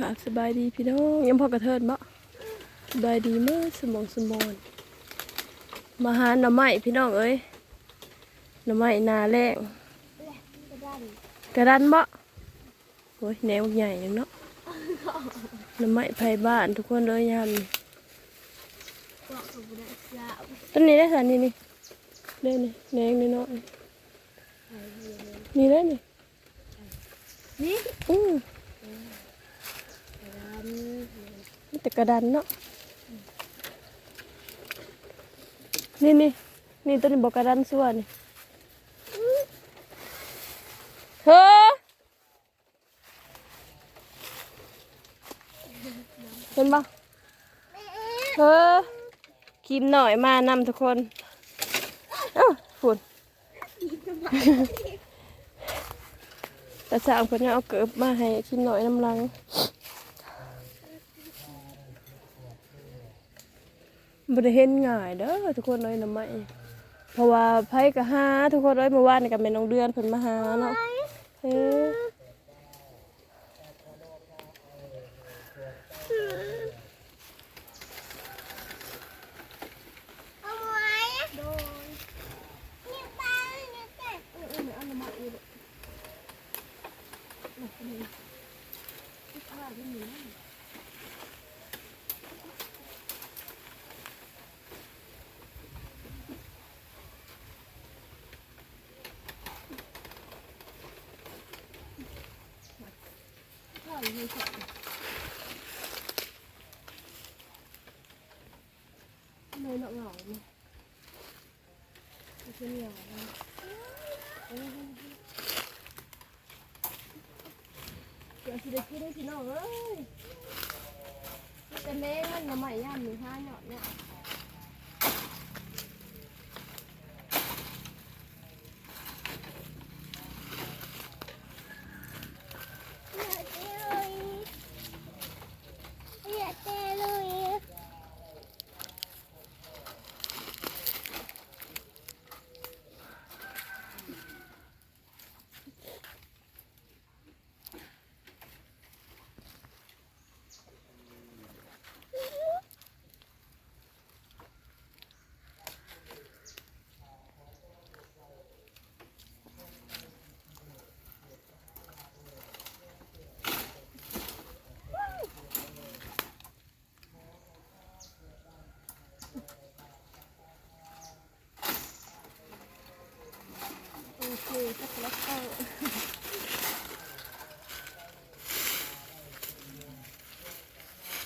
ค่ะสบายดีพี่น้องยังพอกระเทิดบ่สบายดีเมื่อสมองสมอนมาหาหน่อไม้พี่น้องเอ้ยหน่อไม้นาแรงกระดันบ่โอ้ยแนวใหญ่ยังเนาะหน่อไม้ไผบ้านทุกคนเลยยามนี้ต้นนี้ได้สันนี่นี่เด้นี่แนงนี่เนาะนี่ได้นี่นี่อือ แต่กระดันเนาะนี่นี่นี่ตัวนี้บอกกระดันส่วนนี่เฮ้อเห็นปะเฮ้อครีมหน่อยมานำทุกคนเอ้าฝุ่นแต่สามคนยังเอาเกิบมาให้ครีมหน่อยน้ำลัง บริเห็นง่ายเด้อทุกคนเลยนะไม่เพราะว่าไพ่กับหาทุกคนเลยเมื่อวานนี่ก็เป็นน้องเดือนเพิ่นมาหาเนาะเฮ้เลยเนาะเหงาเนี่ยเป็นเหงาเดี๋ยวสิได้กินได้สิน้องเอ้ยแต่แม่มันมาใหม่ย่านหนึ่งห้าหยอดเนี่ย โอเคสักแล้วก็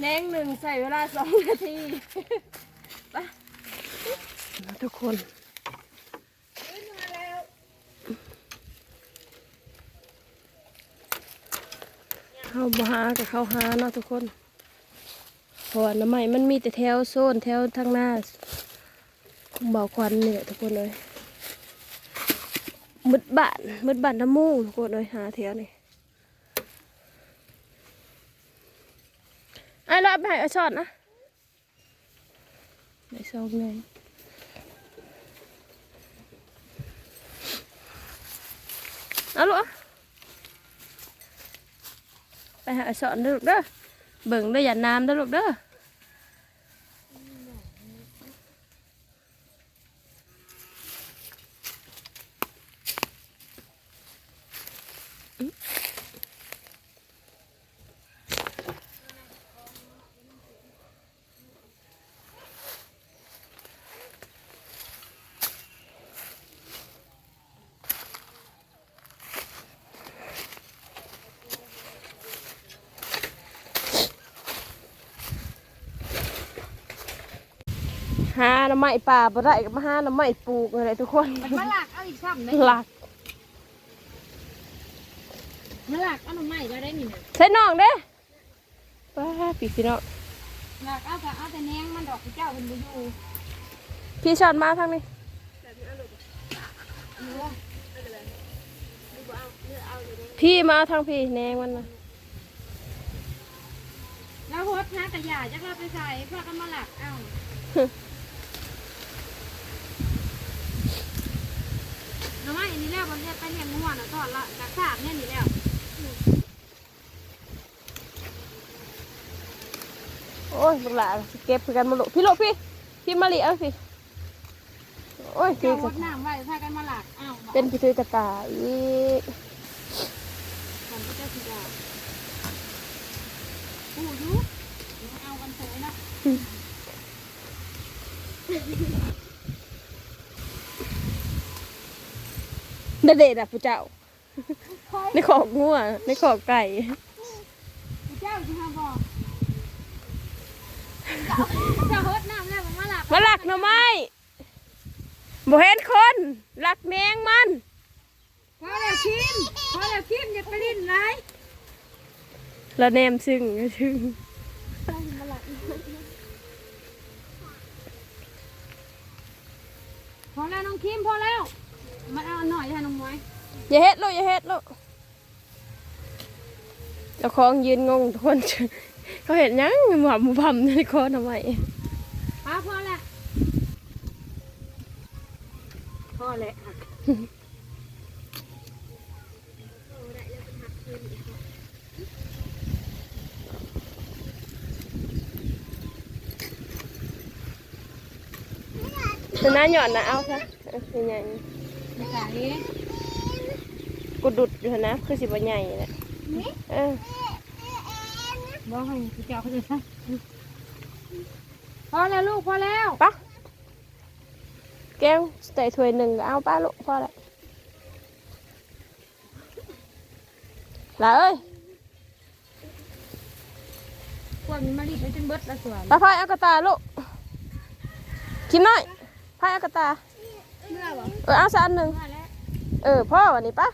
แนงหนึ่งใส่เวลาสองนาทีไปทุกคนเข้ามาหากับเข้าหาเนาะทุกคนเพราะว่าน้ำใหม่มันมีแต่แถวโซนแถวทางหน้าเบาควันเนี่ยทุกคนเลย มืดบ้านมืดบ้านน้ำมูกทุกคนเลยหาแถวนี่ไอ้รอบไปให้อาช็อตนะไอ้ซองไงเอาลูกอะไปหาอช็อตเด้อลูกเด้อเบิ่งเด้ออย่าน้ำเด้อลูกเด้อ หาหน้ำไม้ป่าบ่ได้ก็มาหาหน้ำไม้ปลูกอะไรทุกคนมันมาหลักเอาอีกซ้ำไหมหลัก มาหลักเอาหน่อไม้ก็ได้นี่นะใส่น้องเด้ป้าพี่พี่น้องหลักเอาแต่เอาแต่แนงมันดอกเจ้าเป็นบ่อยู่พี่ชอตมาทางนี้พี่มาทางพี่แนงมันนะแล้วโฮดนะแต่อย่าจะเข้าไปใส่เพื่อกันมาหลักเอาหน่อไม้อันนี้แล้วบนเรียไปเรียนมั่วน่ะทอดละจากสากเนี่ยนี่แล้ว โอ้ยลูกหลานสิเก็บคือกันมาลูกพี่ลูกพี่ พี่มาลีเอาสิ โอ้ยคือเจ้าวดน้ำไว้พากันมาหลักอ้าวบอกเป็นพี่ถือกระตายอีกก่อนที่เจ้าสิยาปูยุเอากันเถอะนะเด็ดๆอะผู้เจ้า ในขอกงัวในขอกไก่เจ้าสิฮะบอกเจ้าเฮ็ดน้ำแล้วมาหลักมาหลักหน่อไม้บ่เห็นคนหลักแมงมันพอแล้วคิมพอแล้วคิมอย่าไปลิ้นไรแล้วแนมซึ่งซึ่งพอแล้วน้องคิมพอแล้วมาเอาหน่อยค่ะน้องมวย อย่าเฮ็ดลูกอย่าเฮ็ดลูกเจ้าของยืนงงทุกคน เขาเห็นยังหมาหมูพัมในคอทำไมป้าพอแล้วพอแล้วจะน่าหย่อนนะเอาซะเอาสิใหญ่ไม่ใส่ กูดุดอยู่นะคือสิบ่ใหญ่แหละเออบอกให้พี่เจ้าเขาจะซะพอแล้วลูกพอแล้วปะแก้วใส่ถ้วยหนึ่งก็เอาป้าลูกพอแล้วลาเอ้ยพวกนี้มารีดไปจนเบิดละส่วนตาพายเอากระตาลูกกินหน่อยพายเอากระตาเมื่อบอกเออเอาสักอันหนึ่งมาแล้วเออพ่อวันนี้ปะ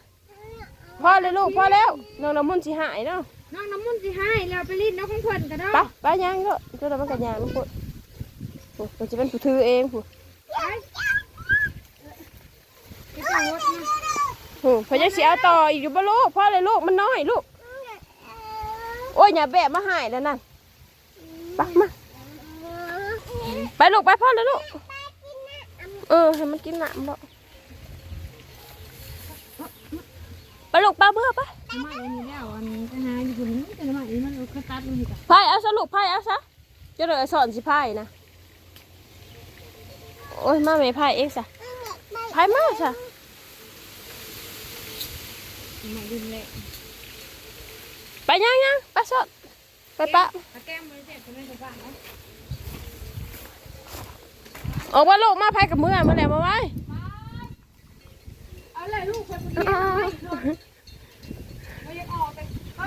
พ่อเลยลูกพ่อแล้วน้องน้ำมันต์สิหายเนาะน้องน้ำมันต์สิให้แล้วไปรีดน้องของเพิ่นก็ได้ไปไปยังก็ก็เรามันกันยางลูกพูดโอ้มันจะเป็นผู้ถือเองผู้ไปไปเจ้ารถนะโอ้พอจะเสียต่ออีกอยู่บ่ลูกพ่อเลยลูกมันน้อยลูกโอ้ยอย่าแบะมาหายแล้วนั่นไปมาไปลูกไปพ่อเลยลูกเออให้มันกินน้ำบ่ไป ลูกป้าเบื่อปะน้ำมันอันนี้แล้วอันนี้ก็หาอยู่คนนี้แต่น้ำมันอันนี้มันเอาเข้าตัดมันอีกอะพายเอาซะลูกพายเอาซะเจะเลยสอนสิพายนะโอ้ยมาไม่พายเองซะพายมาซะน้ำมันดินเละไปยังยังไปสอนไปปะถ้าแก้มมันเจ็บจะไม่สบายนะออกมาลูกมาพายกับมือมาแล้วมาไว้เอาเลยลูกคนนี้ไม่ไม่ยังออก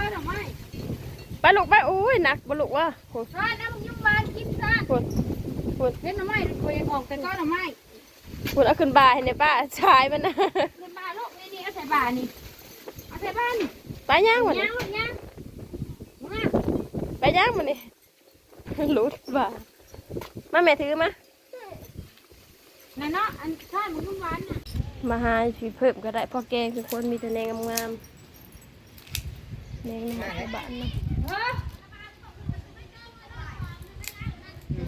แต่ก็ทำไมไปลูกไปโอ้ยหนักบลูกว่าโหร้านน้ำยุ่งบานกินซะโหโหเล่นทำไมไม่ยังออกแต่ก็ทำไมโหเอาขึ้นบาให้เนี่ยป้าชายมันนะเงินมาลูกนี่นี่เอาใส่บานี่เอาใส่บ้านนี่ไปย่างมันย่างลูกย่างมาไปย่างมันนี่ลุดบ่ามาแม่ถือมานั่นเนาะอันข้าวมันยุ่งบานน่ะมาหาผีเพิ่มก็ได้พ่อแกงทุกคนมีแต่แนงงามๆ แนงในบ้านนะเฮ้ย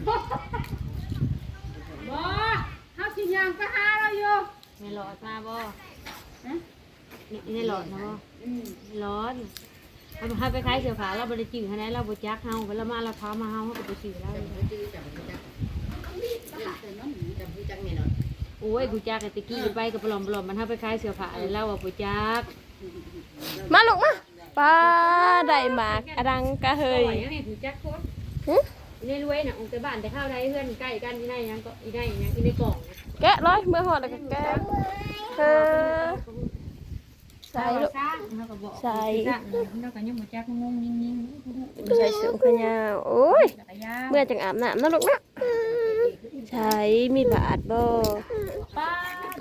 บ่เฮาสิย่างไปหาเราอยู่ไม่ร้อนมาบ่นี่นี่ร้อนนะบ่ร้อนเอาไปไปขายเสื้อผ้าเราบริจืดให้ได้เราบริจักเฮาเวลามาเราพามาเฮาเขาก็บริจืดเราโอ้ยกูจักไอ้ตะกี้ไปกับปลอมปลอมมันถ้าไปขายเสื้อผ้าแล้วเราว่าบริจักมาลูกมา ป้าได้หมากอดังกะเฮปยล่อยให้กูจักโคตรหึในรวยน่ะองค์แต่บ้านแต่ข้าวได้เพื่อนใกล้กันที่ไหนยังก็อีได้ยังอีในกล่องแกะร้อยเมื่อหอดแล้วก็แกะเออใส่ลูกสร้างเขาก็บอกใส่สร้างเราก็ยังบริจักงงยิงยิงใส่สูงขยาวโอ้ยจักรยานเมื่อจังอาบน้ำนะลูกนะใช่มีบาทบ่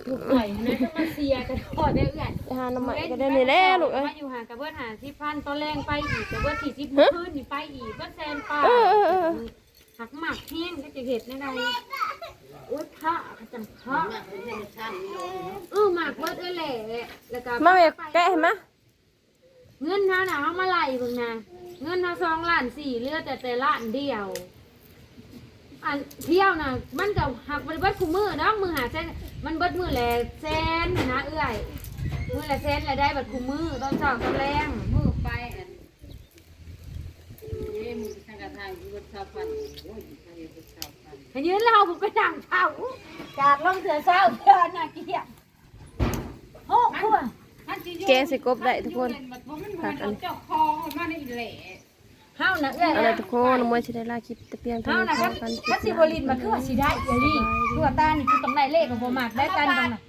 ป้าถูกปล่อยนะจะมาเสียกันขอได้เอื่อนไปหาน้ำใหม่ก็ได้นี่แหละลูกเอ้ย มาอยู่ห่างกับเบิร์ดหาสิพันตอนแรงไปอีกกับเบิร์ดสี่สิบฮะคืนนี่ไปอีกเบิร์ดแซนป่าเออเออเออ หักหมักแห้งก็จะเห็ดในใดโอ้ยพระจังพระเออหมักเบิร์ดเอ้ยแหละแล้วก็มาเมกแกะเห็นไหมเงินเท่าน่ะเอามาไล่เบิ่งนะเงินเท่าสองล้านสี่เหลือแต่แต่ล้านเดียว อันเที่ยวน่ะมันก็หักมันเบิดคู่มือเนาะมือหาเส้นมันเบิดมือแหละแสนนะเอื้อยมือละแสนละได้บัดคู่มือตอนเช้าตอนแรงมือไปอันนี่มือสังกทานให้ยืนเราผมก็ดังเผาจากลงเสือเศร้าเพื่อนน่ะเกลียดโอ้คุณแกงใส่กบได้ทุกคนผักอันเจ้าของมาในแหล่ เฮาน่ะเอ้ยเอาล่ะทุกคนมวยสิได้ลาคลิปแต่เพียงเท่าเฮานี้น่ะขคอรับกันคลิถ้าปสิหบน้ารินมาคือว่าสิได้เดี๋ยวนี้ตัวตานี่คือต้องได้เลขกับบ่มากได้กันตรงน่ะ